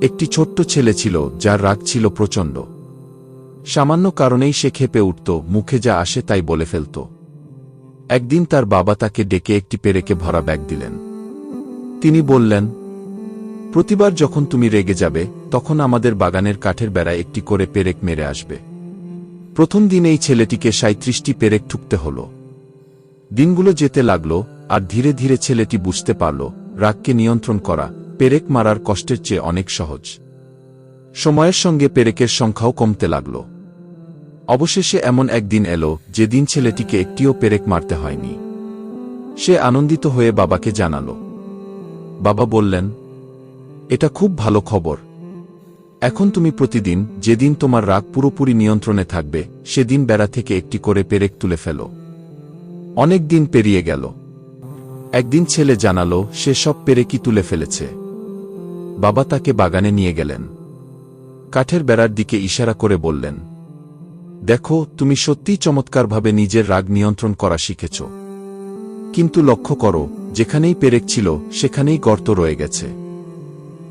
একটি ছোট্ট ছেলে ছিল, যার রাগ ছিল প্রচণ্ড। সামান্য কারণেই সে খেপে উঠত, মুখে যা আসে তাই বলে ফেলত। একদিন তার বাবা তাকে ডেকে একটি পেরেকে ভরা ব্যাগ দিলেন। তিনি বললেন, প্রতিবার যখন তুমি রেগে যাবে, তখন আমাদের বাগানের কাঠের বেড়ায় একটি করে পেরেক মেরে আসবে। প্রথম দিন এই ছেলেটিকে সাঁত্রিশটি পেরেক ঠুকতে হল। দিনগুলো যেতে লাগল, আর ধীরে ধীরে ছেলেটি বুঝতে পারল, রাগকে নিয়ন্ত্রণ করা পেরেক মারার কষ্টের চেয়ে অনেক সহজ। সময়ের সঙ্গে পেরেকের সংখ্যাও কমতে লাগল। অবশেষে এমন একদিন এলো, যেদিন ছেলেটিকে একটিও পেরেক মারতে হয়নি। সে আনন্দিত হয়ে বাবাকে জানাল। বাবা বললেন, এটা খুব ভালো খবর। এখন তুমি প্রতিদিন যেদিন তোমার রাগ পুরোপুরি নিয়ন্ত্রণে থাকবে, সেদিন বেড়া থেকে একটি করে পেরেক তুলে ফেল। অনেক দিন পেরিয়ে গেল। একদিন ছেলে জানালো, সে সব পেরেকই তুলে ফেলেছে। বাবা তাকে বাগানে নিয়ে গেলেন। কাঠের বেড়ার দিকে ইশারা করে বললেন, দেখো, তুমি সত্যিই চমৎকারভাবে নিজের রাগ নিয়ন্ত্রণ করা শিখেছ। কিন্তু লক্ষ্য করো, যেখানেই পেরেক ছিল, সেখানেই গর্ত রয়ে গেছে।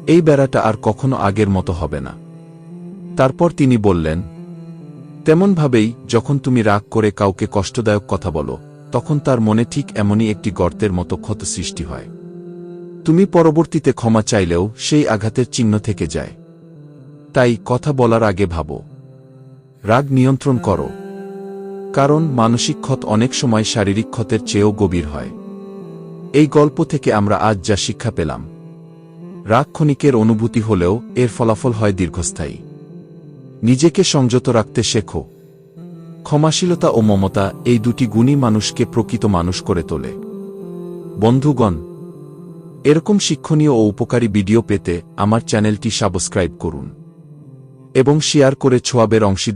এই বেড়াটা আর কখনো আগের মতো হবে না। তারপর তিনি বললেন, তেমনভাবেই, যখন তুমি রাগ করে কাউকে কষ্টদায়ক কথা বলো, তখন তার মনে ঠিক এমনই একটি গর্তের মতো ক্ষত সৃষ্টি হয়। তুমি পরবর্তীতে ক্ষমা চাইলেও সেই আঘাতের চিহ্ন থেকে যায়। তাই কথা বলার আগে ভাবো। রাগ নিয়ন্ত্রণ করো। কারণ মানসিক ক্ষত অনেক সময় শারীরিক ক্ষতের চেয়েও গভীর হয়। এই গল্প থেকে আমরা আজ যা শিক্ষা পেলাম। রাগ ক্ষণিকের অনুভূতি হলেও এর ফলাফল হয় দীর্ঘস্থায়ী। নিজেকে সংযত রাখতে শেখো। ক্ষমাশীলতা ও মমতা এই দুটি গুণই মানুষকে প্রকৃত মানুষ করে তোলে। বন্ধুগণ এরকম শিক্ষণীয় ও উপকারী ভিডিও পেতে আমার চ্যানেলটি সাবস্ক্রাইব করুন। এবং শেয়ার করে ছোয়াবের অংশীদার